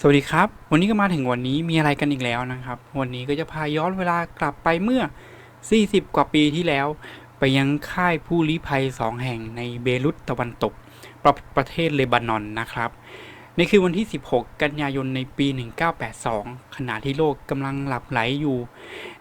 สวัสดีครับ วันนี้ก็มาถึงวันนี้มีอะไรกันอีกแล้วนะครับ วันนี้ก็จะพาย้อนเวลากลับไปเมื่อ 40 กว่าปีที่แล้ว ไปยังค่ายผู้ลี้ภัยสองแห่งในเบรุตตะวันตก ประประเทศเลบานอนนะครับ ในคืนวันที่ 16 กันยายนในปี 1982 ขณะที่โลกกำลังหลับไหลอยู่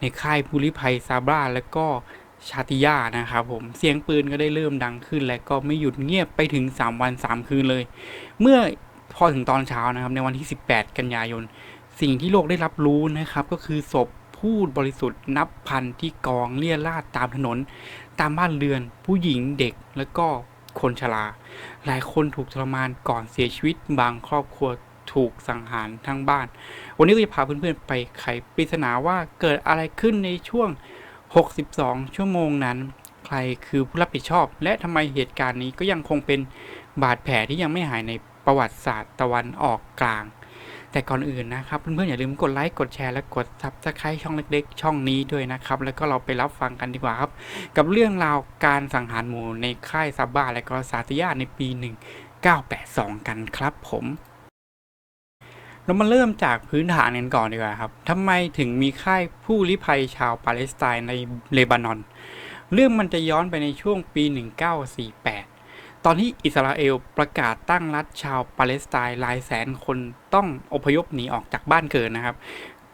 ในค่ายผู้ลี้ภัยซาบราและก็ชาติยานะครับผมเสียงปืนก็ได้เริ่มดังขึ้น และก็ไม่หยุดเงียบไปถึง 3 วัน 3 คืนเลย เมื่อ พอถึงตอนเช้านะครับ ในวันที่ 18 กันยายน สิ่งที่โลกได้รับรู้นะครับ ก็คือศพผู้บริสุทธิ์นับพันที่กองเลี่ยราดตามถนน ตามบ้านเรือน ผู้หญิงเด็กและก็คนชรา หลายคนถูกทรมานก่อนเสียชีวิตบางครอบครัวถูกสังหารทั้งบ้าน วันนี้ก็จะพาเพื่อนๆไปไขปริศนาว่าเกิดอะไรขึ้นในช่วง 62 ชั่วโมงนั้น ใครคือผู้รับผิดชอบ และทำไมเหตุการณ์นี้ก็ยังคงเป็นบาดแผลที่ยังไม่หายใน ประวัติศาสตร์ตะวันออกกลาง แต่ก่อนอื่นนะครับเพื่อนๆอย่าลืมกดไลค์กดแชร์และกด Subscribe ช่องเล็กๆ ช่องนี้ด้วยนะครับ แล้วก็เราไปรับฟังกันดีกว่าครับ กับเรื่องราวการสังหารหมู่ในค่ายซาบ้าและก็ซาติยาในปี 1982 กันครับผมเรามาเริ่มจากพื้นฐานกันก่อนดีกว่าครับทำไมถึงมีค่ายผู้ลี้ภัยชาวปาเลสไตน์ในเลบานอน เรื่องมันจะย้อนไปในช่วงปี 1948 ตอนที่อิสราเอลประกาศตั้งรัฐชาวปาเลสไตน์หลายแสนคนต้องอพยพหนีออกจากบ้านเกิดนะครับ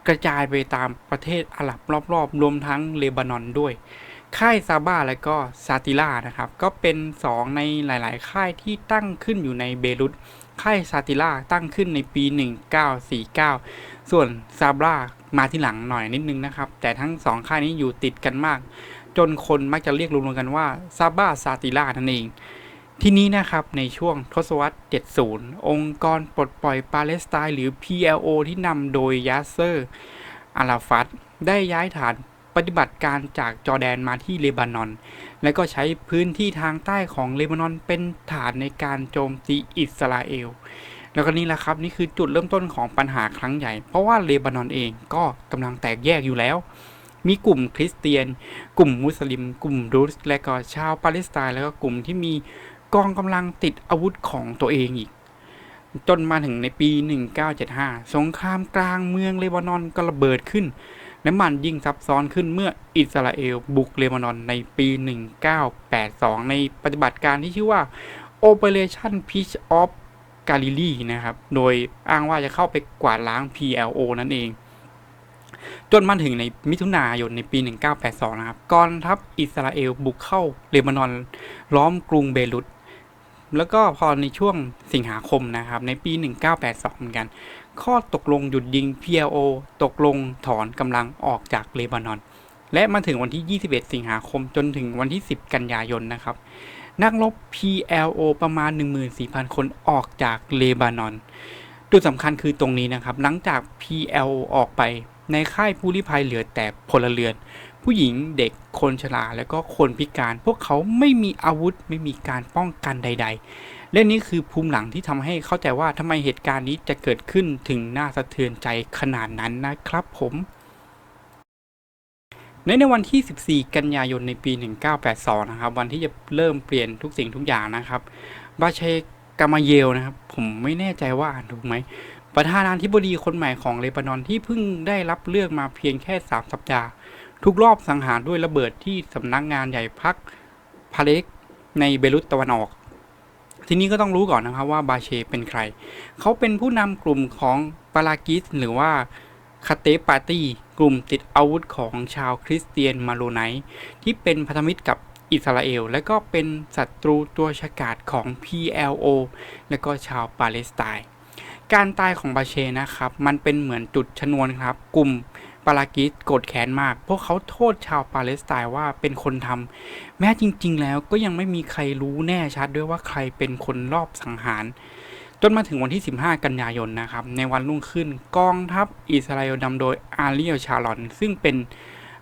กระจายไปตามประเทศอาหรับรอบๆ รวมทั้งเลบานอนด้วย ค่ายซาบ้าและก็ซาติล่านะครับ ก็เป็นสองในหลายๆ ค่ายที่ตั้งขึ้นอยู่ในเบรุตค่ายซาติล่าตั้งขึ้นในปี 1949 ส่วนซาบรามาที่หลังหน่อยนิดนึงนะครับ แต่ทั้งสองค่ายนี้อยู่ติดกันมาก จนคนมักจะเรียกรวมๆกันว่าซาบ้าซาติล่านั่นเอง ที่นี้นะครับในช่วงทศวรรษ 70 องค์กรปลดปล่อยปาเลสไตน์หรือ PLO ที่นำโดยยาเซอร์อาราฟัตได้ย้ายฐานปฏิบัติการจากจอร์แดนมาที่เลบานอน และก็ใช้พื้นที่ทางใต้ของเลบานอนเป็นฐานในการโจมตีอิสราเอล แล้วก็นี่แหละครับนี่คือจุดเริ่มต้นของปัญหาครั้งใหญ่ เพราะว่าเลบานอนเองก็กำลังแตกแยกอยู่แล้ว มีกลุ่มคริสเตียน กลุ่มมุสลิม กลุ่มรุสและก็ชาวปาเลสไตน์แล้วก็กลุ่มที่มี กองกำลังติดอาวุธของตัวเองอีก จนมาถึงในปี 1975 สงครามกลางเมืองเลบานอนก็ระเบิดขึ้น และมันยิ่งซับซ้อนขึ้นเมื่ออิสราเอลบุกเลบานอนในปี 1982 ในปฏิบัติการที่ชื่อว่า Operation Peace of Galilee นะครับ โดยอ้างว่าจะเข้าไปกวาดล้าง PLO นั่นเอง จนมาถึงในมิถุนายนในปี 1982 นะครับกองทัพอิสราเอลบุกเข้าเลบานอน ล้อมกรุงเบรุต แล้วก็พอในช่วงสิงหาคมนะครับ ในปี 1982 เหมือนกัน ข้อตกลงหยุดยิง PLO ตกลงถอนกำลังออกจากเลบานอน และมาถึงวันที่ 21 สิงหาคมจนถึงวันที่ 10 กันยายนนะครับ นักรบ PLO ประมาณ 14,000 คนออกจากเลบานอน จุดสำคัญคือตรงนี้นะครับ หลังจาก PLO ออกไปในค่ายผู้ลี้ภัยเหลือแต่พลเรือน ผู้หญิงเด็กคนชราและก็คนพิการ พวกเขาไม่มีอาวุธไม่มีการป้องกันใด ๆ และนี่คือภูมิหลังที่ทำให้เข้าใจว่าทำไมเหตุการณ์นี้จะเกิดขึ้นถึงน่าสะเทือนใจขนาดนั้นนะครับผมในในวันที่ 14 กันยายนในปี 1982 นะครับ วันที่จะเริ่มเปลี่ยนทุกสิ่งทุกอย่างนะครับ บาเชกามาเยลนะครับ ผมไม่แน่ใจว่าอ่านถูกไหม ประธานาธิบดีคนใหม่ของเลบานอนที่เพิ่งได้รับเลือกมาเพียงแค่ 3 สัปดาห์ ทุกรอบสังหารด้วยระเบิดที่สำนักงานใหญ่พักพาเล็กในเบรุตตะวันออก ทีนี้ก็ต้องรู้ก่อนนะครับว่าบาเชเป็นใคร เขาเป็นผู้นำกลุ่มของปารากิสหรือว่าคาเตปาร์ตี้กลุ่มติดอาวุธของชาวคริสเตียนมาโลไนที่เป็นพันธมิตรกับอิสราเอล และก็เป็นศัตรูตัวฉกาจของ PLO และก็ชาวปาเลสไตน์การตายของบาเชนะครับ มันเป็นเหมือนจุดชนวนครับ กลุ่ม ปารากิสโกรธแค้นมาก พวกเขาโทษชาวปาเลสไตน์ว่าเป็นคนทำแม้จริง ๆ แล้วก็ยังไม่มีใครรู้แน่ชัดด้วยว่าใครเป็นคนรอบสังหาร จนมาถึงวันที่ 15 กันยายนนะครับ ในวันรุ่งขึ้นกองทัพอิสราเอลนำโดยอาเรียลชาลอน ซึ่งเป็น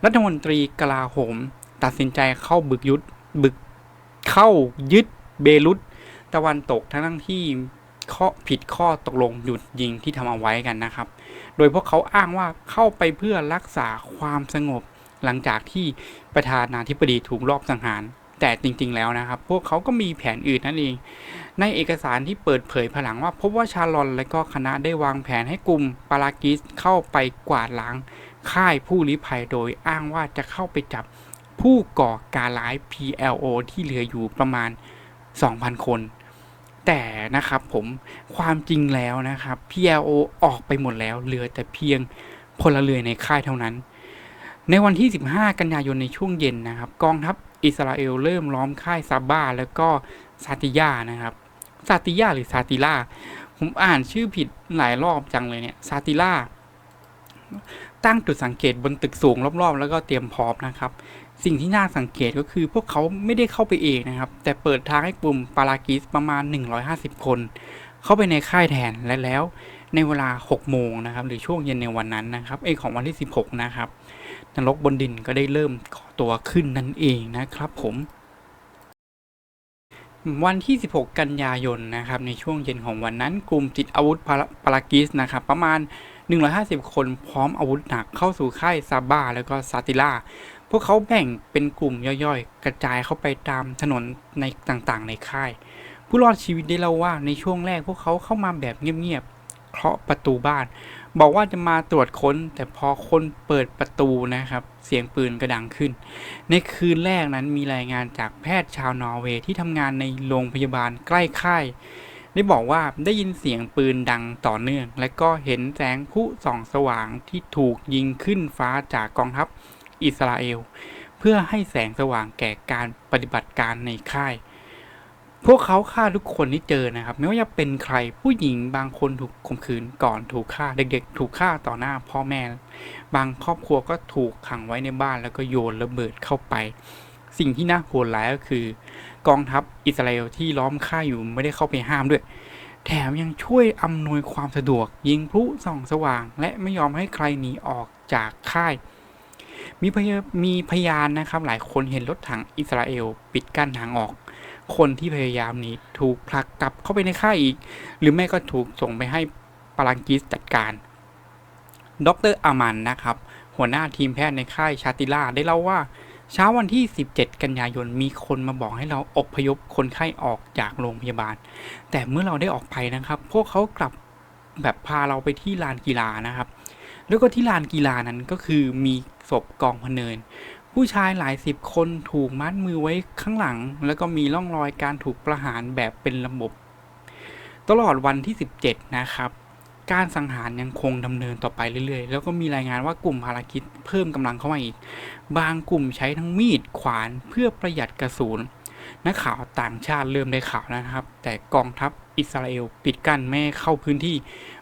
รัฐมนตรีกลาโหม ตัดสินใจเข้าบึกยุดบึกเข้ายึดเบรุตตะวันตกทั้งที่ ข้อผิดข้อตกลงหยุดยิงที่ทำเอาไว้กันนะครับ โดยพวกเขาอ้างว่าเข้าไปเพื่อรักษาความสงบ หลังจากที่ประธานาธิบดีถูกรอบสังหาร แต่จริงๆแล้วนะครับ พวกเขาก็มีแผนอื่นนั่นเอง ในเอกสารที่เปิดเผยผลังว่า พบว่าชาลอนและก็คณะได้วางแผนให้กลุ่มปารากิสเข้าไปกวาดล้างค่ายผู้ลี้ภัยโดยอ้างว่าจะเข้าไปจับผู้ก่อการร้าย PLO ที่เหลืออยู่ประมาณ 2,000 คน แต่นะครับผมความจริงแล้วนะครับ PLO ออกไปหมดแล้วเหลือแต่เพียงพลเรือนในค่ายเท่านั้น ในวันที่ 15 กันยายนในช่วงเย็นนะครับ กองทัพอิสราเอลเริ่มล้อมค่ายซาบ้าแล้วก็ซาติยานะครับซาติยาหรือซาติล่าผมอ่านชื่อผิดหลายรอบจังเลยเนี่ยซาติล่าตั้งจุดสังเกตบนตึกสูงรอบๆ แล้วก็เตรียมพร้อมนะครับ สิ่งที่น่าสังเกตก็คือพวกเขาไม่ได้เข้าไปเองนะครับ แต่เปิดทางให้กลุ่มปารากิสประมาณ 150 คน เข้าไปในค่ายแทนและแล้วในเวลา 6 โมงนะครับ หรือช่วงเย็นในวันนั้นนะครับเอของวันที่ 16 นะครับ นรกบนดินก็ได้เริ่มก่อตัวขึ้นนั่นเองนะครับผมวันที่ 16 กันยายน นะครับ ในช่วงเย็นของวันนั้น กลุ่มติดอาวุธปาราปารากิส นะครับ ประมาณ 150 คน พร้อมอาวุธหนักเข้าสู่ค่ายซาบ้า แล้วก็ซาติล่า พวกเขาแบ่งเป็นกลุ่มย่อยๆ กระจายเข้าไปตามถนนในต่างๆ ในค่าย ผู้รอดชีวิตได้เล่าว่าในช่วงแรกพวกเขาเข้ามาแบบเงียบๆเคาะประตูบ้าน บอกว่าจะมาตรวจค้น แต่พอคนเปิดประตูนะครับ เสียงปืนก็ดังขึ้น ในคืนแรกนั้นมีรายงานจากแพทย์ชาวนอร์เวย์ที่ทำงานในโรงพยาบาลใกล้ค่ายได้บอกว่าได้ยินเสียงปืนดังต่อเนื่อง และก็เห็นแสงผู้ส่องสว่างที่ถูกยิงขึ้นฟ้าจากกองทัพ อิสราเอล เพื่อให้แสงสว่างแก่การปฏิบัติการในค่าย พวกเขาฆ่าทุกคนที่เจอนะครับ ไม่ว่าจะเป็นใครผู้หญิงบางคนถูกข่มขืนก่อนถูกฆ่าเด็กๆ ถูกฆ่าต่อหน้าพ่อแม่ บางครอบครัวก็ถูกขังไว้ในบ้านแล้วก็โยนระเบิดเข้าไป สิ่งที่น่าโหดร้ายก็คือ กองทัพอิสราเอลที่ล้อมค่ายอยู่ไม่ได้เข้าไปห้ามด้วยแถมยังช่วยอำนวยความสะดวกยิงพลุส่องสว่าง และไม่ยอมให้ใครหนีออกจากค่าย มีพยามีพยานนะครับ หลายคนเห็นรถถังอิสราเอล ปิดกั้นทางออก คนที่พยายามหนีถูกผลักกลับเข้าไปในค่ายอีก หรือไม่ก็ถูกส่งไปให้ปาลังกิสจัดการ ดรอามันนะครับ หัวหน้าทีมแพทย์ในค่ายชาติล่าได้เล่าว่าเช้าวันที่ 17 กันยายน มีคนมาบอกให้เราอพยพคนไข้ออกจากโรงพยาบาล แต่เมื่อเราได้ออกไปนะครับ พวกเขากลับแบบพาเราไปที่ลานกีฬานะครับ แล้วก็ที่ลานกีฬานั้นก็คือมี ศพกองพเนิน ผู้ชายหลายสิบคนถูกมัดมือไว้ข้างหลัง แล้วก็มีร่องรอยการถูกประหารแบบเป็นระบบ ตลอดวันที่ 17 นะครับ การสังหารยังคงดำเนินต่อไปเรื่อยๆ แล้วก็มีรายงานว่ากลุ่มภารกิจเพิ่มกำลังเข้ามาอีก บางกลุ่มใช้ทั้งมีดขวานเพื่อประหยัดกระสุนนักข่าวต่างชาติเริ่มได้ข่าวนะครับ แต่กองทัพอิสราเอลปิดกั้นไม่ให้เข้าพื้นที่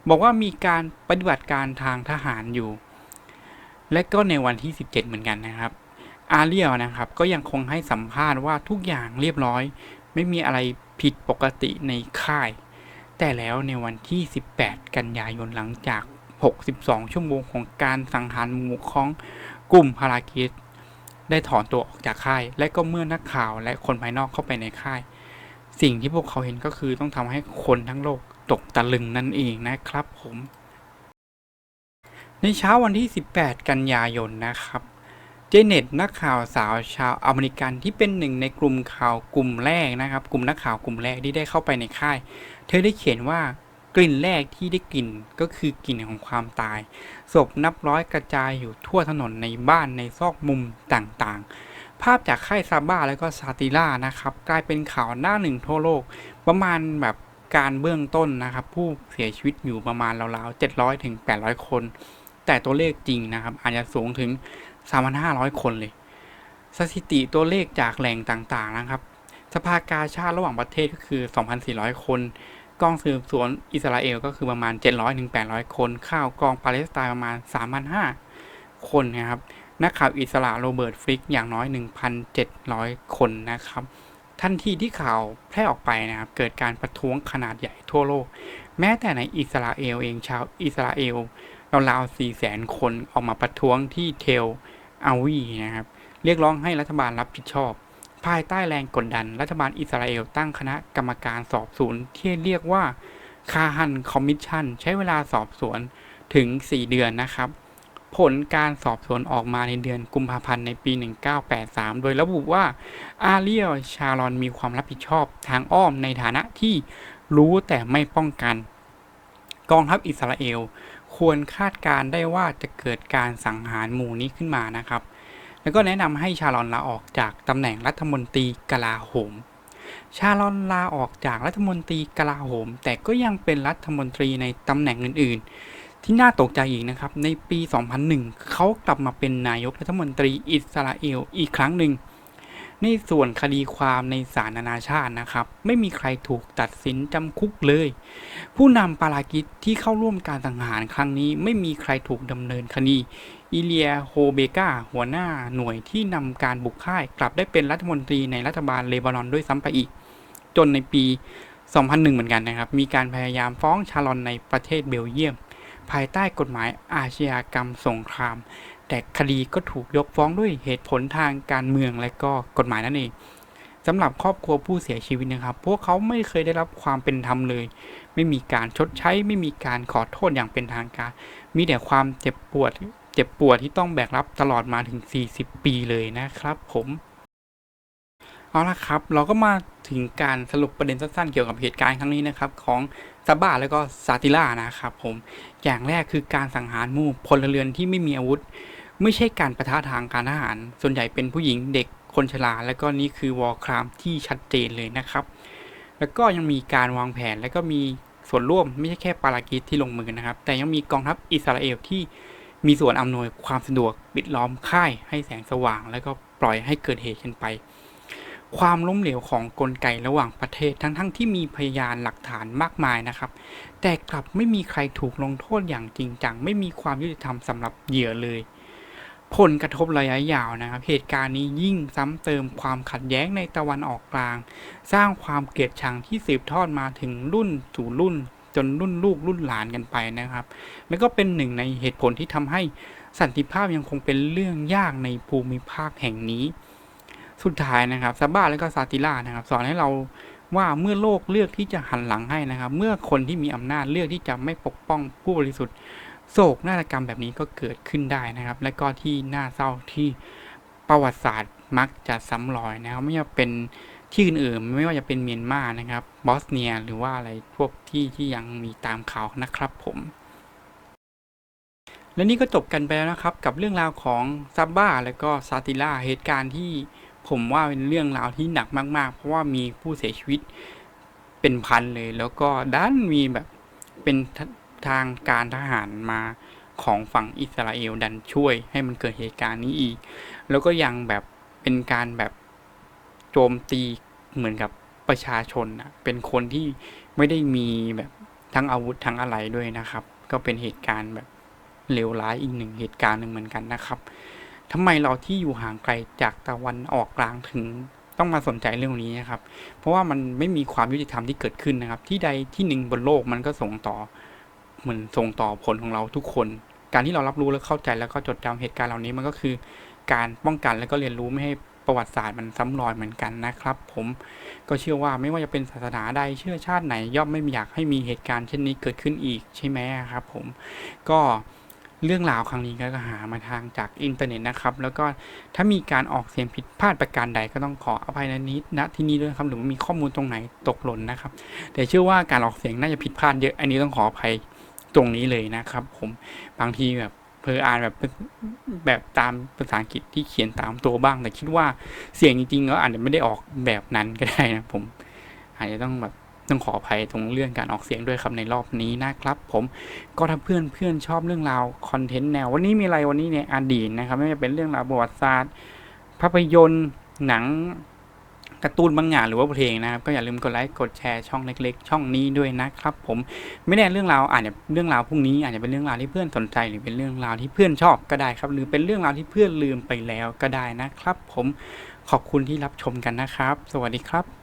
บอกว่ามีการปฏิบัติการทางทหารอยู่ และก็ในวันที่ 17 เหมือนกันนะครับ อาเรียลนะครับ ก็ยังคงให้สัมภาษณ์ว่าทุกอย่างเรียบร้อย ไม่มีอะไรผิดปกติในค่าย แต่แล้วในวันที่ 18 กันยายนหลังจาก 62 ชั่วโมงของการสังหารหมู่ของกลุ่มพารากิสได้ถอนตัวออกจากค่าย และก็เมื่อนักข่าวและคนภายนอกเข้าไปในค่าย สิ่งที่พวกเขาเห็นก็คือต้องทำให้คนทั้งโลกตกตะลึงนั่นเองนะครับผม ในเช้าวันที่ 18 กันยายนนะครับ เจเน็ตนักข่าวสาวชาวอเมริกันที่เป็นหนึ่งในกลุ่มข่าวกลุ่มแรกนะครับ กลุ่มนักข่าวกลุ่มแรกที่ได้เข้าไปในค่าย เธอได้เขียนว่ากลิ่นแรกที่ได้กลิ่นก็คือกลิ่นของความตาย ศพนับร้อยกระจายอยู่ทั่วถนนในบ้านในซอกมุมต่างๆ ภาพจากค่ายซาบ้าแล้วก็ซาติล่านะครับ กลายเป็นข่าวหน้าหนึ่งทั่วโลก ประมาณแบบการเบื้องต้นนะครับ ผู้เสียชีวิตอยู่ประมาณราวๆ700ถึง800 คน แต่ตัวเลขจริงนะครับ อาจจะสูงถึง 3,500 คนเลย สถิติตัวเลขจากแหล่งต่างๆนะครับ สภากาชาติระหว่างประเทศก็คือ 2,400 คน กองสืบสวนอิสราเอลก็คือประมาณ 700ถึง800 คน ข้าวกองปาเลสไตน์ประมาณ 3,500 คนนะครับนักข่าวอิสระโรเบิร์ตฟริกอย่างน้อย 1,700 คนนะครับทันทีที่ข่าวแพร่ออกไปนะครับ เกิดการประท้วงขนาดใหญ่ทั่วโลก แม้แต่ในอิสราเอลเองชาวอิสราเอล ราวๆ4 0 0 0 0คนออกมาประท้วงที่เทลอาวีนะครับ เรียกร้องให้รัฐบาลรับผิดชอบ ภายใต้แรงกดดัน รัฐบาลอิสราเอลตั้งคณะกรรมการสอบสวนที่เรียกว่าคาฮันคอมมิชชั่นใช้เวลาสอบสวนถึง 4 เดือนนะครับ ผลการสอบสวนออกมาในเดือนกุมภาพันธ์ในปี 1983 โดยระบุว่าอาเรียลชารอนมีความรับผิดชอบทางอ้อมในฐานะที่รู้แต่ไม่ป้องกัน กองทัพอิสราเอล ควรคาดการได้ว่าจะเกิดการสังหารหมู่นี้ขึ้นมานะครับ แล้วก็แนะนำให้ชาลอนลาออกจากตำแหน่งรัฐมนตรีกลาโหม ชาลอนลาออกจากรัฐมนตรีกลาโหม แต่ก็ยังเป็นรัฐมนตรีในตำแหน่งอื่น ๆ ที่น่าตกใจอีกนะครับ ในปี 2001 เขากลับมาเป็นนายกรัฐมนตรีอิสราเอลอีกครั้งหนึ่ง ในส่วนคดีความในศาลนานาชาตินะครับ ไม่มีใครถูกตัดสินจำคุกเลย ผู้นำปารากิจที่เข้าร่วมการสังหารครั้งนี้ ไม่มีใครถูกดำเนินคดี อิเลียโฮเบกาหัวหน้าหน่วยที่นำการบุกค่าย กลับได้เป็นรัฐมนตรีในรัฐบาลเลบานอนด้วยซ้ำไปอีก จนในปี 2001 เหมือนกันนะครับ มีการพยายามฟ้องชาลอนในประเทศเบลเยียม ภายใต้กฎหมายอาชญากรรมสงคราม แต่คดีก็ถูกยกฟ้องด้วยเหตุผลทางการเมืองและก็กฎหมายนั่นเองสำหรับครอบครัวผู้เสียชีวิตนะครับ พวกเขาไม่เคยได้รับความเป็นธรรมเลย ไม่มีการชดใช้ ไม่มีการขอโทษอย่างเป็นทางการ มีแต่ความเจ็บปวด เจ็บปวดที่ต้องแบกรับตลอดมาถึง 40 ปีเลยนะครับผมเอาละครับ เราก็มาถึงการสรุปประเด็นสั้นๆ เกี่ยวกับเหตุการณ์ครั้งนี้นะครับ ของซาบ้าแล้วก็ซาติล่านะครับผม อย่างแรกคือการสังหารหมู่พลเรือนที่ไม่มีอาวุธ ไม่ใช่การประทะทางการทหาร ส่วนใหญ่เป็นผู้หญิงเด็กคนชราแล้วก็นี่คือวอร์ครามที่ชัดเจนเลยนะครับ แล้วก็ยังมีการวางแผนแล้วก็มีส่วนร่วมไม่ใช่แค่ปารากิจที่ลงมือนะครับ แต่ยังมีกองทัพอิสราเอลที่มีส่วนอำนวยความสะดวกปิดล้อมค่ายให้แสงสว่าง แล้วก็ปล่อยให้เกิดเหตุขึ้นไป ความล้มเหลวของกลไกระหว่างประเทศทั้งๆทที่มีพยานหลักฐานมากมายนะครับ แต่กลับไม่มีใครถูกลงโทษอย่างจริงจัง ไม่มีความยุติธรรมสำหรับเหยื่อเลย ผลกระทบระยะยาวนะครับ เหตุการณ์นี้ยิ่งซ้ำเติมความขัดแย้งในตะวันออกกลาง สร้างความเกลียดชังที่สืบทอดมาถึงรุ่นสู่รุ่น จนรุ่นลูกรุ่นหลานกันไปนะครับ แล้ก็เป็นหนึ่งในเหตุผลที่ทำให้สันติภาพยังคงเป็นเรื่องยากในภูมิภาคแห่งนี้ สุดท้ายนะครับซาบ้าและก็ซาติล่านะครับ สอนให้เราว่าเมื่อโลกเลือกที่จะหันหลังให้นะครับ เมื่อคนที่มีอำนาจเลือกที่จะไม่ปกป้องผู้บริสุทธิ์ โศกนาฏกรรมแบบนี้ก็เกิดขึ้นได้นะครับ และก็ที่น่าเศร้าที่ประวัติศาสตร์มักจะซ้ำรอยนะครับไม่ว่าเป็นที่อื่นๆไม่ว่าจะเป็นเมียนมานะครับบอสเนียหรือว่าอะไรพวกที่ที่ยังมีตามข่าวนะครับผมและนี่ก็จบกันไปแล้วนะครับ กับเรื่องราวของซับบ้าและก็ซาติล่าเหตุการณ์ที่ผมว่าเป็นเรื่องราวที่หนักมาก ๆ เพราะว่ามีผู้เสียชีวิตเป็นพันเลย แล้วก็ด้านมีแบบเป็น ทางการทหารมาของฝั่งอิสราเอลดันช่วยให้มันเกิดเหตุการณ์นี้อีก แล้วก็ยังแบบเป็นการแบบโจมตีเหมือนกับประชาชนนะเป็นคนที่ไม่ได้มีแบบทั้งอาวุธทั้งอะไรด้วยนะครับ ก็เป็นเหตุการณ์แบบเลวร้ายอีกหนึ่งเหตุการณ์หนึ่งเหมือนกันนะครับทำไมเราที่อยู่ห่างไกลจากตะวันออกกลางถึงต้องมาสนใจเรื่องนี้นะครับ เพราะว่ามันไม่มีความยุติธรรมที่เกิดขึ้นนะครับ ที่ใดที่หนึ่งบนโลกมันก็ส่งต่อ มือนส่งต่อผลของเราทุกคน การที่เรารับรู้และเข้าใจแล้วก็จดจำเหตุการณ์เหล่านี้มันก็คือ การป้องกันและก็เรียนรู้ไม่ให้ประวัติศาสตร์มันซ้ำรอยเหมือนกันนะครับ ผมก็เชื่อว่าไม่ว่าจะเป็นศาสนาใดเชื่อชาติไหน ย่อมไม่อยากให้มีเหตุการณ์เช่นนี้เกิดขึ้นอีกใช่ไหมครับ ผมก็เรื่องราวครั้งนี้ก็หามาทางจากอินเทอร์เน็ตนะครับ แล้วก็ถ้ามีการออกเสียงผิดพลาดประการใดก็ต้องขออภัยในนี้ณที่นี้ด้วยครับหรือว่ามีข้อมูลตรงไหนตกหล่นนะครับ แต่เชื่อว่าการออกเสียงน่าจะผิดพลาดเยอะอันนี้ต้องขออภัย ตรงนี้เลยนะครับผมบางทีแบบเพออ่านแบบแบบตามภาษาอังกฤษที่เขียนตามตัวบ้าง แต่คิดว่าเสียงจริงๆแล้วอาจจะไม่ได้ออกแบบนั้นก็ได้นะผม อาจจะต้องแบบต้องขออภัยตรงเรื่องการออกเสียงด้วยครับในรอบนี้นะครับ ผมก็ถ้าเพื่อนเพื่อนชอบเรื่องราวคอนเทนต์แนว วันนี้มีอะไรวันนี้เนี่ยอดีตนะครับ ไม่ว่าจะเป็นเรื่องราวประวัติศาสตร์ ภาพยนตร์หนัง การ์ตูนบางอย่างหรือว่าเพลงนะครับ ก็อย่าลืมกดไลค์กดแชร์ช่องเล็กๆ ช่องนี้ด้วยนะครับผมไม่แน่เรื่องราวอาจจะเรื่องราวพรุ่งนี้อาจจะเป็นเรื่องราวที่เพื่อนสนใจ หรือเป็นเรื่องราวที่เพื่อนชอบก็ได้ครับ หรือเป็นเรื่องราวที่เพื่อนลืมไปแล้วก็ได้นะครับ ผมขอบคุณที่รับชมกันนะครับ สวัสดีครับ